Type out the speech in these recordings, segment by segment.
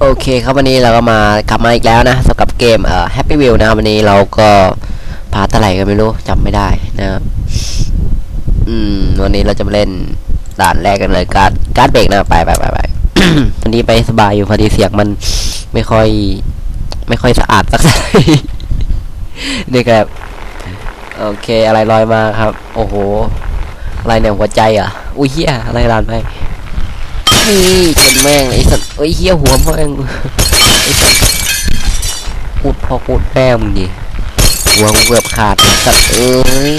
โอเคครับวันนี้เราก็มากลับมาอีกแล้วนะสำหรับเกมเอ่อ Happy Wheel นะวันนี้เราก็พาร์ทอะไรกันไม่รู้จำไม่ได้นะครับอืมวันนี้เราจะมาเล่นด่านแรกกันเลยการการเบรกนะไปไปไปไป วันนี้ไปสบายอยู่พอดีเสียงมันไม่ค่อย ไม่ค่อยสะอาดสักเท่าไหร่นี่ครับโอเคอะไรลอยมาครับ โอ้โห อะไรเนี่ยหัวใจอะอุ้ยเฮียอะไรลานไป นี่จนแม่งไอ้สัตว์เอ้ยเฮียหัวแม่งไอ้สัตว์พูดพอพูดแม่มึงดิหัวกูเกือบขาดไอ้สัตว์เอ้ย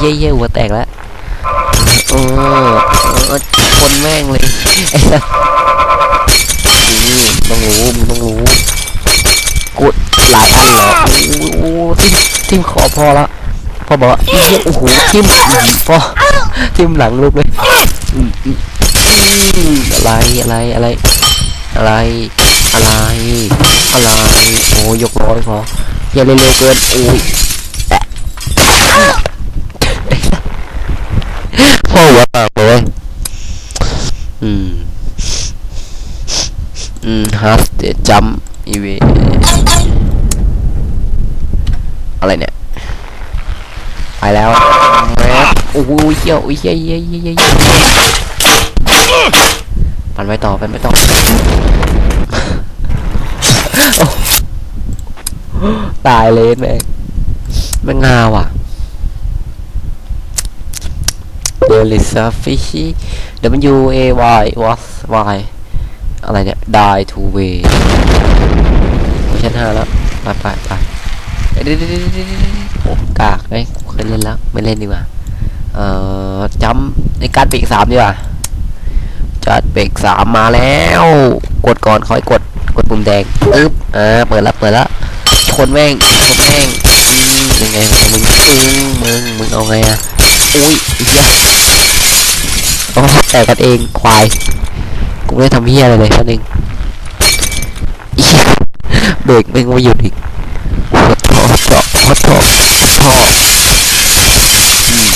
เยี่ยเยี่ยหัวแตกแล้วเออเออคนแม่งเลยไอ้สัตว์อืมต้องรู้มึงต้องรู้กดหลายอันเหรอโอ้ทิมทิมขอพอละพอบอกว่าเฮียโอ้โหทิมพอทิมหลังลูกเลย อะไรอะไรอะไร อะไร อะไร อะไร โอ้ยกร้อยพออย่าเร็วเกินโอ้ยพ่อหัวปากเลยอืม อืมฮัสเดจัมอีเวอะไรเนี่ยไปแล้วแมสโอ้ยเหี้ยวโอ้ยเหี้ยเหี้ยเหี้ยเยี่ย ปั่นไปต่อปั่นไปต่อโอ้ตายเลยแม่งแม่งงาว่ะ There is a fishy W A Y was Y อะไรเนี่ย die to way ชั้นห้าแล้ว ไปไปไปเดี๋ยวเดี๋ยวเดี๋ยวเดี๋ยวเดี๋ยวโอ้กากเอ้ยเคยเล่นแล้ว ไม่เล่นดีกว่า เอ่อจำในการปีกสามดีกว่า จัดเบรกสามมาแล้ว กดก่อนคอยกดกดปุ่มแดงอึ๊บอ่าเปิดแล้วเปิดแล้วชนแม่งชนแม่งยังไงมึงอืมมึงมึงเอาไงอะอุ้ยอ้เหี้ยโอ้แต่กันเองควายกูไม่ได้ทำเหี้ยอะไรเลยท่านเองอีเหี้ยเบรกแม่งไม่หยุดอีกโอ้โหท่อท่อท่อท่ออืม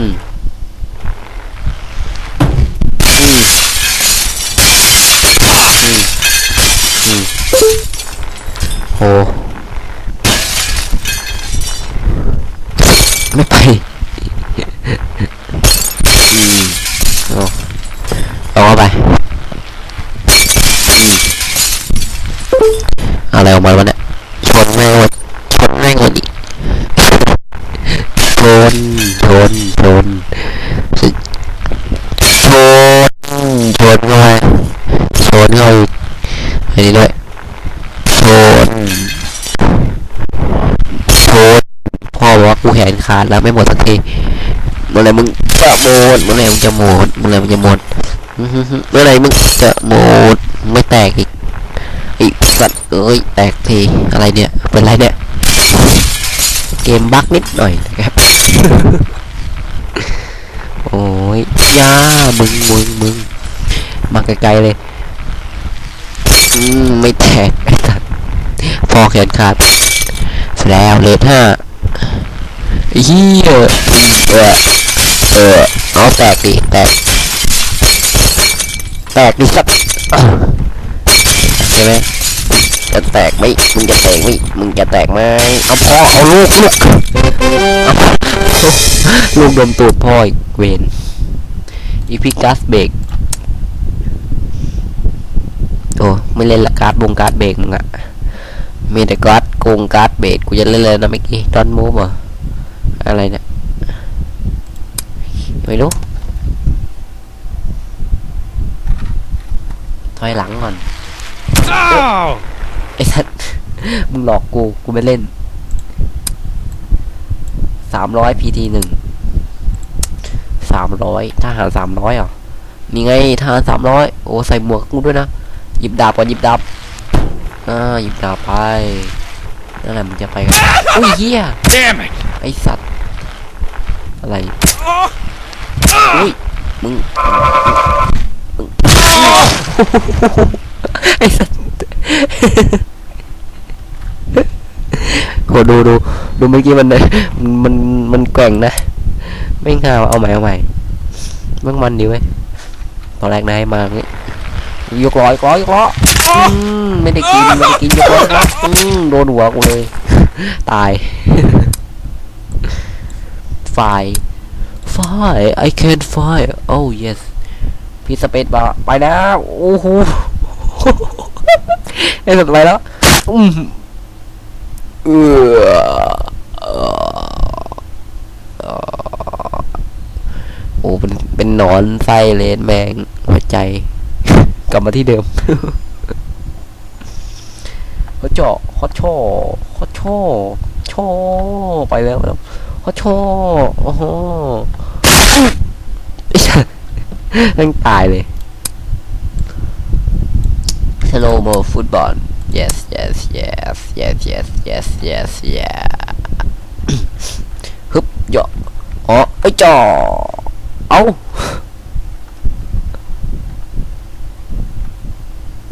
อืม ไม่ไปอืมเอาเอาเข้าไปอะไรออกมาวะเนี่ยชนแม่งชนแม่งหมดอีกชนชนชนชนชนชนเข้าไปชนเข้าอีกอันนี้ด้วยชนชนพ่อบอก ว่ากูแขนขาดแล้วไม่หมดสักทีเมื่อไหรมึงจะหมดเมื่อไหรมึงจะหมดเมื่อไหรมึงจะหมดเมื่อไหรมึงจะหมดไม่แตกอีกอีกสัตว์เอ้ยแตกทีอะไรเนี่ยเป็นไรเนี่ยเกมบั๊กนิดหน่อยนะครับโอ้ยยามึงมึงมึงมาไกลๆเลยอืไม่แตกไอ้สัตว์พอแขนขาดแล้วเลทห้า เฮียเออเออเอาแตกดิแตกแตกดิสัตว์ใช่ไหมจะแตกไหมมึงจะแตกไหมมึงจะแตกไหมเอาพ่อเอาลูกลูกเอาลูกดมตูดพ่ออีกเวนอีพิกัสเบรกโอ้ไม่เล่นละการ์ดบงการ์ดเบรกมึงอะมีแต่การ์ดโกงการ์ดเบรกกูจะเล่นเลยนะเมื่อกี้ดอนมูฟเหร ออะไรเนี่ย ไม่รู้ ถอยหลังก่อน Ow! ไอ้สัสมึงหลอกกู กูไม่เล่น สามร้อยพีทีหนึ่ง สามร้อยทหารสามร้อยอะนี่ไงทหารสามร้อยโอ้ ใส่หมวกกูด้วยนะ หยิบดาบก่อนหยิบดาบอ่าหยิบดาบไป นั่นแหละมึงจะไปกันอุ้ยเหี้ย Damn it! ไอสัตว์อะไร Oh! อุ้ยมึงมึงไอสัตว์โหดูดูดูเมื่อกี้มันเลยมันมันแกว่งนะไม่งาเอาใหม่เอาใหม่มันมันดีเว้ยตอนแรกนายมาอย่างงี้ ยกล้อยก้อยก้ออืมไม่ได้กินไม่ได้กินยกล้อยก้ออืมโดนหัวกูเลย ตายไฟไฟ I can fly oh yes พี่สเปซบาไปแล้วโอ้โหไอ้สุดไปแล้วอืมเออโอ้เป็นเป็นหนอนไส้เลนแมงหัวใจ กลับมาที่เดิมเขาเจาะเขาโชเขาโชโชไปแล้วแล้วเขาโชโอ้โหตั้งตายเลย slow mo football yes yes yes yes yes yes yes yeah ฮึบเหยาะอ๋อไอ้จ่อเอา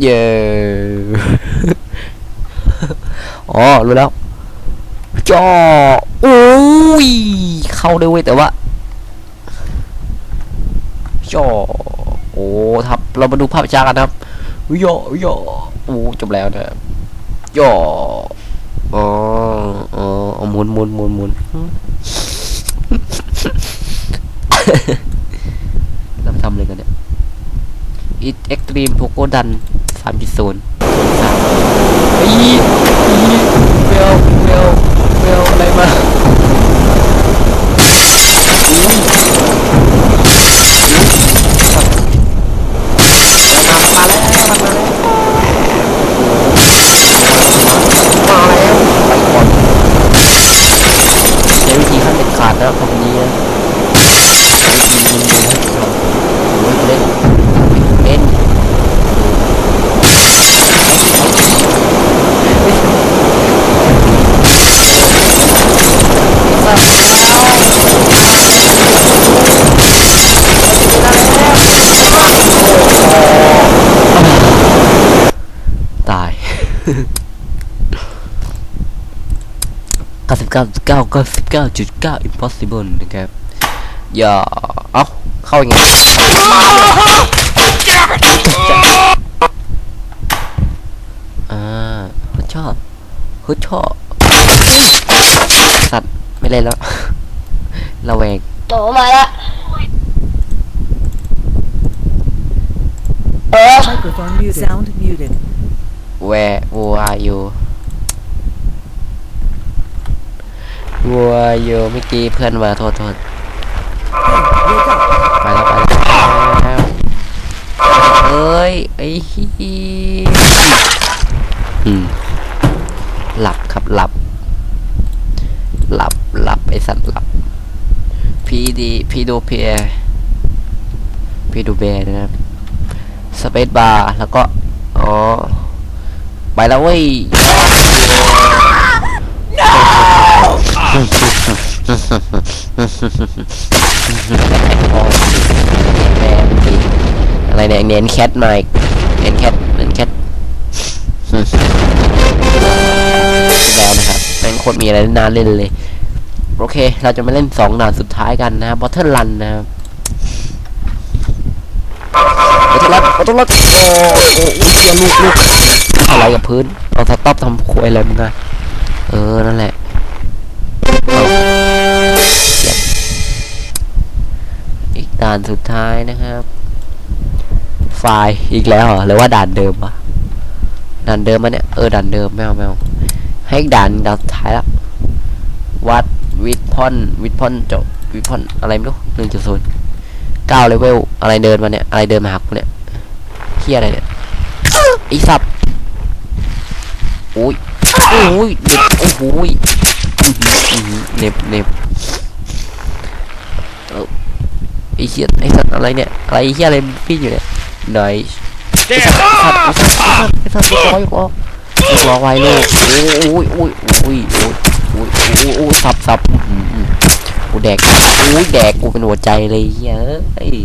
เย้อ๋อรู้แล้วจ่อโอ้ยเข้าด้วยเว้ยแต่ว่าจอโอ้ทับเรามาดูภาพช้ากันครับโยโยโอ้จบแล้วนะครับโยอ๋ออ๋อเอหมุนหมุนหมุนหมุนเราทำอะไรกันเนี่ย It Extreme Poco Dun 3.0อีอีเวลเวลเวลอะไรมามาแล้วมาแล้วมาแล้วไปก่อนใช้วิธีขั้นเด็ดขาดนะคนนี้าย99 9 99จุด9 impossible นะครับ อย่า เอ้า เข้ายังไงอ่าเขาชอบเขาชอบสัตว์ ไม่เล่นแล้ว ระแวงโตมาละเออ Microphone muted. Sound muted. Where who are you Who are you เมื่อกี้เพื่อนมาโทษโทษไปแล้วไปแล้วเอ้ยไอ้ฮีอืมหลับครับหลับ หลับหลับไอสัตว์หลับพีดีพีดูเพียพีดูเบร์นะครับสเปซบาร์แล้วก็ อ๋อ ไปแล้วเว้ยแม่งสิอะไรเนี่ยเนียนแคทมาอีกเนียนแคทเนียนแคทแล้วนะครับแม่งโคตรมีอะไรน่าเล่นเลย โอเค เราจะมาเล่นสองด่านสุดท้ายกันนะครับบอทเทิลรันนะครับบอทเทิลรันบอทเทิลรันโอ้โหเฮียลูกลูก อะไรกับพื้นเอาสต็อปทำควยอะไรมึงอะเออ นั่นแหละอีกด่านสุดท้ายนะครับ ไฟล์อีกแล้วเหรอหรือว่าด่านเดิมวะด่านเดิมมะเนี่ยเออด่านเดิมไม่เอาไม่เอาให้อีกด่านด่านสุดท้ายละวัดวิดพอนวิดพอนจบวิดพอนอะไรไม่รู้หนึ่งจุดศูนย์เก้าเลเวลอะไรเดินมาเนี่ยอะไรเดินมาหากูเนี่ยเฮียอะไรเนี่ยไอีสับ โอ้ยโอ้ยเด็บโอ้โหยอื้อหืออื้อหือเหน็บเหน็บเอ้าไอ้เหี้ยไอ้สัตว์อะไรเนี่ยอะไรเหี้ยอะไรพี่อยู่เนี่ยไหน Stand สัตว์ up! ไอ้สัตว์ไอ้สัตว์ยกล้อยกล้อยกล้อไว้ลูกโอ้ยโอ้ยโอ้ยโอ้ยโอ้ยโอ้ยโอ้ยสับสับอื้อหือกูแดกโอ้ยแดกกูเป็นหัวใจเลยเฮ้ย